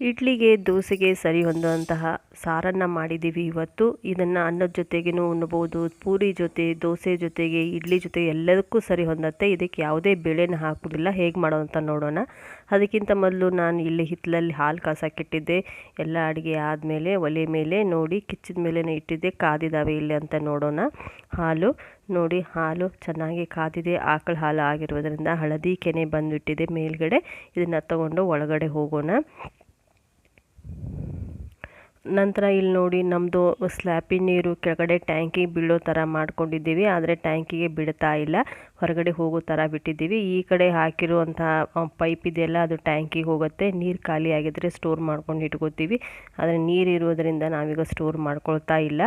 ಇಡ್ಲಿಗೆ, ದೋಸೆಗೆ ಸರಿ ಹೊಂದುವಂತಹ ಸಾರನ್ನು ಮಾಡಿದ್ದೀವಿ ಇವತ್ತು. ಇದನ್ನು ಅನ್ನದ ಜೊತೆಗೇನು ಉಣ್ಬೋದು, ಪೂರಿ ಜೊತೆ, ದೋಸೆ ಜೊತೆಗೆ, ಇಡ್ಲಿ ಜೊತೆ ಎಲ್ಲದಕ್ಕೂ ಸರಿ ಹೊಂದತ್ತೆ. ಇದಕ್ಕೆ ಯಾವುದೇ ಬೆಳೆನ ಹಾಕೋದಿಲ್ಲ ಹೇಗೆ ಮಾಡೋ ಅಂತ ನೋಡೋಣ. ಅದಕ್ಕಿಂತ ಮೊದಲು ನಾನು ಇಲ್ಲಿ ಹಿತ್ತಲಲ್ಲಿ ಹಾಲು ಕಾಸಾಕಿಟ್ಟಿದ್ದೆ. ಎಲ್ಲ ಅಡುಗೆ ಆದಮೇಲೆ, ಒಲೆ ಮೇಲೆ ನೋಡಿ, ಕಿಚ್ಚಿದ ಮೇಲೇ ಇಟ್ಟಿದ್ದೆ. ಕಾದಿದ್ದಾವೆ ಇಲ್ಲಿ ಅಂತ ನೋಡೋಣ. ಹಾಲು ನೋಡಿ, ಹಾಲು ಚೆನ್ನಾಗಿ ಕಾದಿದೆ. ಆಕಳ ಹಾಲು ಆಗಿರೋದ್ರಿಂದ ಹಳದಿ ಕೆನೆ ಬಂದುಬಿಟ್ಟಿದೆ ಮೇಲ್ಗಡೆ. ಇದನ್ನು ತಗೊಂಡು ಒಳಗಡೆ ಹೋಗೋಣ. ನಂತರ ಇಲ್ಲಿ ನೋಡಿ ನಮ್ಮದು ಸ್ಲ್ಯಾಪಿನ ನೀರು ಕೆಳಗಡೆ ಟ್ಯಾಂಕಿಗೆ ಬೀಳೋ ಥರ ಮಾಡ್ಕೊಂಡಿದ್ದೀವಿ, ಆದರೆ ಟ್ಯಾಂಕಿಗೆ ಬಿಡ್ತಾ ಇಲ್ಲ. ಹೊರಗಡೆ ಹೋಗೋ ಥರ ಬಿಟ್ಟಿದ್ದೀವಿ. ಈ ಕಡೆ ಹಾಕಿರುವಂಥ ಪೈಪ್ ಇದೆಯಲ್ಲ, ಅದು ಟ್ಯಾಂಕಿಗೆ ಹೋಗುತ್ತೆ. ನೀರು ಖಾಲಿ ಆಗಿದ್ರೆ ಸ್ಟೋರ್ ಮಾಡ್ಕೊಂಡು ಇಟ್ಕೋತೀವಿ. ಆದರೆ ನೀರು ಇರೋದರಿಂದ ನಾವೀಗ ಸ್ಟೋರ್ ಮಾಡ್ಕೊಳ್ತಾ ಇಲ್ಲ.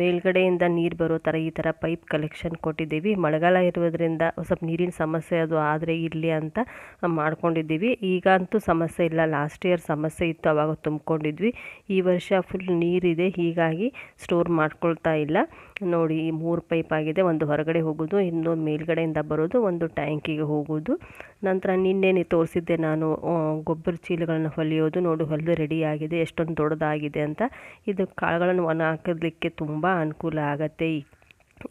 ಮೇಲ್ಗಡೆಯಿಂದ ನೀರು ಬರೋ ಥರ ಈ ಥರ ಪೈಪ್ ಕಲೆಕ್ಷನ್ ಕೊಟ್ಟಿದ್ದೀವಿ. ಮಳೆಗಾಲ ಇರೋದ್ರಿಂದ ಸ್ವಲ್ಪ ನೀರಿನ ಸಮಸ್ಯೆ ಅದು ಆದರೆ ಇರಲಿ ಅಂತ ಮಾಡ್ಕೊಂಡಿದ್ದೀವಿ. ಈಗ ಅಂತೂ ಸಮಸ್ಯೆ ಇಲ್ಲ. ಲಾಸ್ಟ್ ಇಯರ್ ಸಮಸ್ಯೆ ಇತ್ತು, ಅವಾಗ ತುಂಬಿಕೊಂಡಿದ್ವಿ. ಈ ವರ್ಷ ಫುಲ್ ನೀರಿದೆ, ಹೀಗಾಗಿ ಸ್ಟೋರ್ ಮಾಡ್ಕೊಳ್ತಾ ಇಲ್ಲ. ನೋಡಿ ಮೂರು ಪೈಪ್ ಆಗಿದೆ, ಒಂದು ಹೊರಗಡೆ ಹೋಗೋದು ಇನ್ನೊಂದು ಮೇಲ್ಗಡೆಯಿಂದ ಬರೋದು, ಒಂದು ಟ್ಯಾಂಕಿಗೆ ಹೋಗೋದು. ನಂತರ ನಿನ್ನೆನೆ ತೋರಿಸಿದ್ದೆ ನಾನು ಗೊಬ್ಬರ ಚೀಲಗಳನ್ನು ಹೊಲಿಯೋದು, ನೋಡಿ ಹೊಲಿದು ರೆಡಿ ಆಗಿದೆ, ಎಷ್ಟೊಂದು ದೊಡ್ಡದಾಗಿದೆ ಅಂತ. ಇದು ಕಾಳುಗಳನ್ನು ಒಣ ಹಾಕೋದಕ್ಕೆ ತುಂಬ ಅನುಕೂಲ ಆಗತ್ತೆ ಈ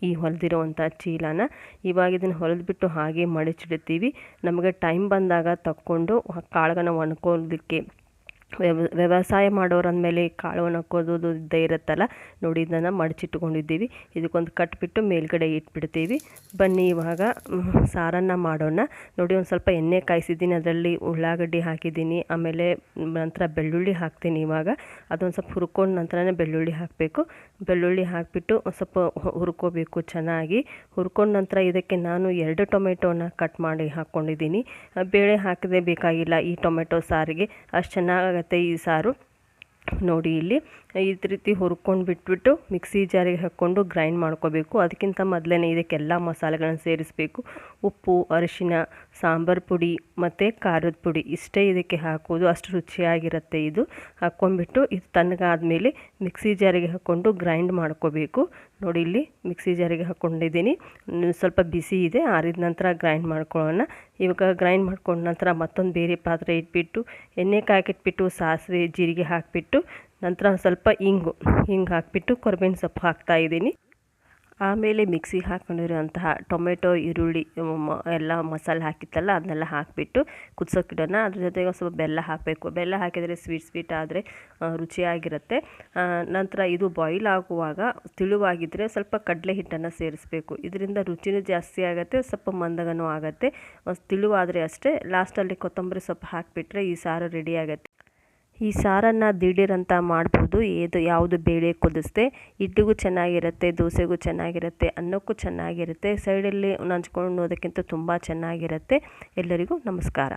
ಈ ಹೊಲಿದಿರೋವಂಥ ಚೀಲನ. ಇವಾಗ ಇದನ್ನು ಹೊಲಿದ್ಬಿಟ್ಟು ಹಾಗೆ ಮಡಚಿಡ್ತೀವಿ. ನಮಗೆ ಟೈಮ್ ಬಂದಾಗ ತಕ್ಕೊಂಡು ಕಾಳುಗಳನ್ನು ಒಣ್ಕೊಳ್ಳೋದಕ್ಕೆ ವ್ಯವ, ವ್ಯವಸಾಯ ಮಾಡೋರು ಅಂದಮೇಲೆ ಕಾಳು ಒಣಕೋದು ಇದ್ದೇ ಇರುತ್ತಲ್ಲ, ನೋಡಿ ಇದನ್ನು ಮಡಚಿಟ್ಕೊಂಡಿದ್ದೀವಿ. ಇದಕ್ಕೊಂದು ಕಟ್ಬಿಟ್ಟು ಮೇಲ್ಗಡೆ ಇಟ್ಬಿಡ್ತೀವಿ. ಬನ್ನಿ ಇವಾಗ ಸಾರನ್ನು ಮಾಡೋಣ. ನೋಡಿ ಒಂದು ಸ್ವಲ್ಪ ಎಣ್ಣೆ ಕಾಯಿಸಿದ್ದೀನಿ, ಅದರಲ್ಲಿ ಉಳ್ಳಾಗಡ್ಡಿ ಹಾಕಿದ್ದೀನಿ, ಆಮೇಲೆ ನಂತರ ಬೆಳ್ಳುಳ್ಳಿ ಹಾಕ್ತೀನಿ ಇವಾಗ. ಅದೊಂದು ಸ್ವಲ್ಪ ಹುರ್ಕೊಂಡು ನಂತರನೇ ಬೆಳ್ಳುಳ್ಳಿ ಹಾಕಬೇಕು. ಬೆಳ್ಳುಳ್ಳಿ ಹಾಕಿಬಿಟ್ಟು ಒಂದು ಸ್ವಲ್ಪ ಹುರ್ಕೋಬೇಕು ಚೆನ್ನಾಗಿ. ಹುರ್ಕೊಂಡ ನಂತರ ಇದಕ್ಕೆ ನಾನು ಎರಡು ಟೊಮೆಟೋನ ಕಟ್ ಮಾಡಿ ಹಾಕ್ಕೊಂಡಿದ್ದೀನಿ. ಬೇಳೆ ಹಾಕದೇ ಬೇಕಾಗಿಲ್ಲ ಈ ಟೊಮೆಟೊ ಸಾರಿಗೆ. ಅಷ್ಟು ಚೆನ್ನಾಗಾಗತ್ತೆ ಈ ಸಾರು ನೋಡಿ ಇಲ್ಲಿ ಈ ರೀತಿ ಹುರ್ಕೊಂಡು ಬಿಟ್ಬಿಟ್ಟು ಮಿಕ್ಸಿ ಜಾರಿಗೆ ಹಾಕ್ಕೊಂಡು ಗ್ರೈಂಡ್ ಮಾಡ್ಕೋಬೇಕು. ಅದಕ್ಕಿಂತ ಮೊದಲೇ ಇದಕ್ಕೆಲ್ಲ ಮಸಾಲೆಗಳನ್ನು ಸೇರಿಸಬೇಕು. ಉಪ್ಪು, ಅರಿಶಿನ ಸಾಂಬಾರು ಪುಡಿ ಮತ್ತು ಖಾರದ ಪುಡಿ ಇಷ್ಟೇ ಇದಕ್ಕೆ ಹಾಕೋದು, ಅಷ್ಟು ರುಚಿಯಾಗಿರುತ್ತೆ ಇದು. ಹಾಕ್ಕೊಂಬಿಟ್ಟು ಇದು ತಣ್ಣಗಾದ ಮೇಲೆ ಮಿಕ್ಸಿ ಜಾರಿಗೆ ಹಾಕ್ಕೊಂಡು ಗ್ರೈಂಡ್ ಮಾಡ್ಕೋಬೇಕು. ನೋಡಿ ಇಲ್ಲಿ ಮಿಕ್ಸಿ ಜಾರಿಗೆ ಹಾಕ್ಕೊಂಡಿದ್ದೀನಿ. ಸ್ವಲ್ಪ ಬಿಸಿ ಇದೆ, ಆರಿದ ನಂತರ ಗ್ರೈಂಡ್ ಮಾಡ್ಕೊಳ್ಳೋಣ. ಇವಾಗ ಗ್ರೈಂಡ್ ಮಾಡ್ಕೊಂಡ ನಂತರ ಮತ್ತೊಂದು ಬೇರೆ ಪಾತ್ರೆ ಇಟ್ಬಿಟ್ಟು, ಎಣ್ಣೆ ಕಾಯ್ಕಿಟ್ಬಿಟ್ಟು, ಸಾಸಿವೆ, ಜೀರಿಗೆ ಹಾಕಿಬಿಟ್ಟು, ನಂತರ ಸ್ವಲ್ಪ ಇಂಗು ಹಿಂಗೆ ಹಾಕಿಬಿಟ್ಟು ಕೊರಬೇನ ಸೊಪ್ಪು ಹಾಕ್ತಾಯಿದ್ದೀನಿ ಆಮೇಲೆ ಮಿಕ್ಸಿಗೆ ಹಾಕ್ಕೊಂಡಿರೋಂತಹ ಟೊಮೆಟೊ, ಈರುಳ್ಳಿ ಎಲ್ಲ ಮಸಾಲೆ ಹಾಕಿತ್ತಲ್ಲ, ಅದನ್ನೆಲ್ಲ ಹಾಕಿಬಿಟ್ಟು ಕುದಿಸೋಕ್ಕಿಡೋಣ ಅದ್ರ ಜೊತೆಗೆ ಸ್ವಲ್ಪ ಬೆಲ್ಲ ಹಾಕಬೇಕು. ಬೆಲ್ಲ ಹಾಕಿದರೆ ಸ್ವೀಟ್ ಸ್ವೀಟ್ ಆದರೆ ರುಚಿಯಾಗಿರುತ್ತೆ. ನಂತರ ಇದು ಬಾಯ್ಲ್ ಆಗುವಾಗ ತಿಳುವಾಗಿದ್ದರೆ ಸ್ವಲ್ಪ ಕಡಲೆ ಹಿಟ್ಟನ್ನು ಸೇರಿಸಬೇಕು. ಇದರಿಂದ ರುಚಿನೂ ಜಾಸ್ತಿ ಆಗುತ್ತೆ, ಸ್ವಲ್ಪ ಮಂದಗನೂ ಆಗುತ್ತೆ. ತಿಳುವಾದರೆ ಅಷ್ಟೇ. ಲಾಸ್ಟಲ್ಲಿ ಕೊತ್ತಂಬರಿ ಸೊಪ್ಪು ಹಾಕಿಬಿಟ್ರೆ ಈ ಸಾರು ರೆಡಿ ಆಗುತ್ತೆ. ಈ ಸಾರನ್ನು ದಿಢೀರಂತ ಮಾಡ್ಬೋದು. ಏದು ಯಾವುದು ಬೇಳೆ ಕುದಿಸ್ದೆ ಇಡ್ಲಿಗೂ ಚೆನ್ನಾಗಿರುತ್ತೆ, ದೋಸೆಗೂ ಚೆನ್ನಾಗಿರುತ್ತೆ, ಅನ್ನಕ್ಕೂ ಚೆನ್ನಾಗಿರುತ್ತೆ. ಸೈಡಲ್ಲಿ ನಂಚ್ಕೊಂಡು ಅದಕ್ಕಿಂತ ತುಂಬ ಚೆನ್ನಾಗಿರುತ್ತೆ. ಎಲ್ಲರಿಗೂ ನಮಸ್ಕಾರ.